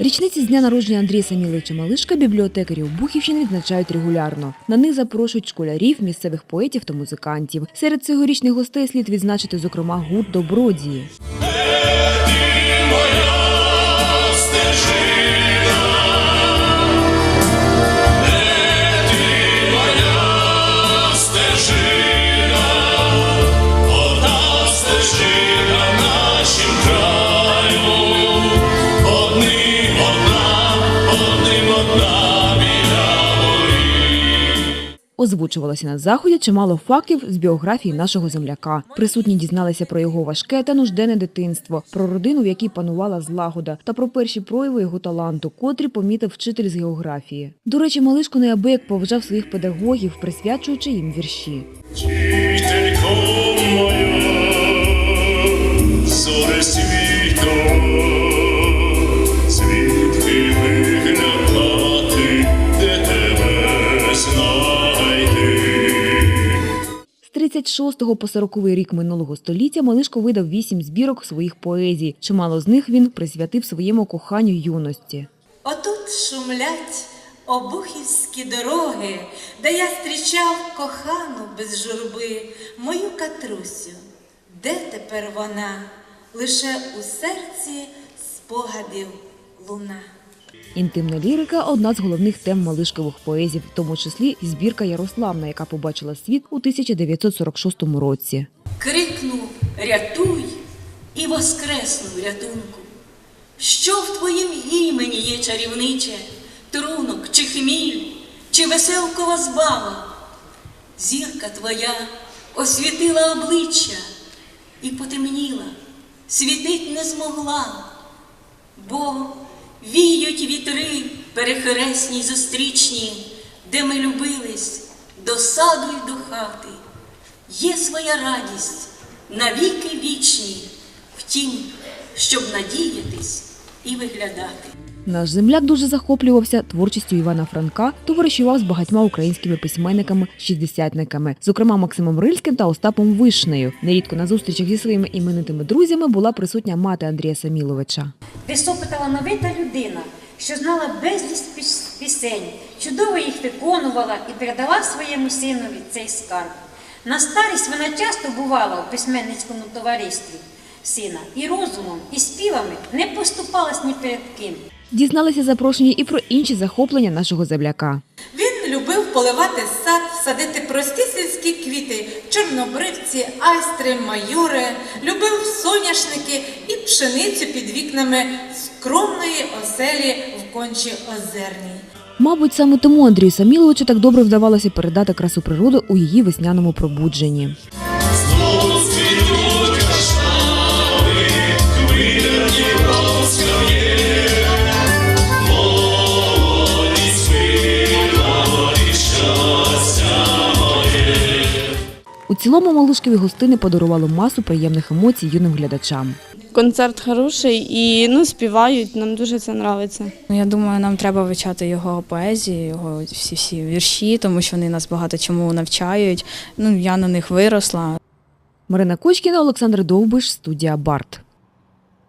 Річниці з дня народження Андрія Саміловича Малишка бібліотекарі Обухівщини відзначають регулярно. На них запрошують школярів, місцевих поетів та музикантів. Серед цьогорічних гостей слід відзначити, зокрема, гурт Добродії. Озвучувалося на заході чимало фактів з біографії нашого земляка. Присутні дізналися про його важке та нужденне дитинство, про родину, в якій панувала злагода, та про перші прояви його таланту, котрі помітив вчитель з географії. До речі, Малишко неабияк поважав своїх педагогів, присвячуючи їм вірші. 26 по 40 рік минулого століття Малишко видав вісім збірок своїх поезій. Чимало з них він присвятив своєму коханню юності. Отут шумлять обухівські дороги, де я зустрічав кохану без журби, мою катрусю. Де тепер вона? Лише у серці спогадів луна. Інтимна лірика одна з головних тем Малишкових поезій, в тому числі і збірка Ярославна, яка побачила світ у 1946 році. Крикну рятуй і воскресну рятунку. Що в твоїм імені є чарівниче, трунок чи хміль, чи веселкова збава? Зірка твоя освітила обличчя і потемніла, світить не змогла, бо віють вітри перехресні зустрічні, де ми любились до саду й до хати. Є своя радість навіки вічні, втім, щоб надіятись і виглядати. Наш земляк дуже захоплювався творчістю Івана Франка, товаришував з багатьма українськими письменниками-шістдесятниками, зокрема Максимом Рильським та Остапом Вишнею. Нерідко на зустрічах зі своїми іменитими друзями була присутня мати Андрія Саміловича. Високоталановита людина, що знала безліч піс- пісень, чудово їх виконувала і передала своєму синові цей скарб. На старість вона часто бувала у письменницькому товаристві сина і розумом, і співами не поступалась ні перед ким. Дізналися запрошені і про інші захоплення нашого земляка. Він любив поливати сад, садити прості сільські квіти, чорнобривці, айстри, майори, любив соняшники і пшеницю під вікнами скромної оселі в кончі озерній. Мабуть, саме тому Андрію Саміловичу так добре вдавалося передати красу природи у її весняному пробудженні. У цілому Малишкові гостини подарували масу приємних емоцій юним глядачам. Концерт хороший і ну, співають, нам дуже це подобається. Ну, Я думаю, нам треба вивчати його поезію, його всі всі вірші, тому що вони нас багато чому навчають. Ну я на них виросла. Марина Кочкіна, Олександр Довбиш, студія Барт.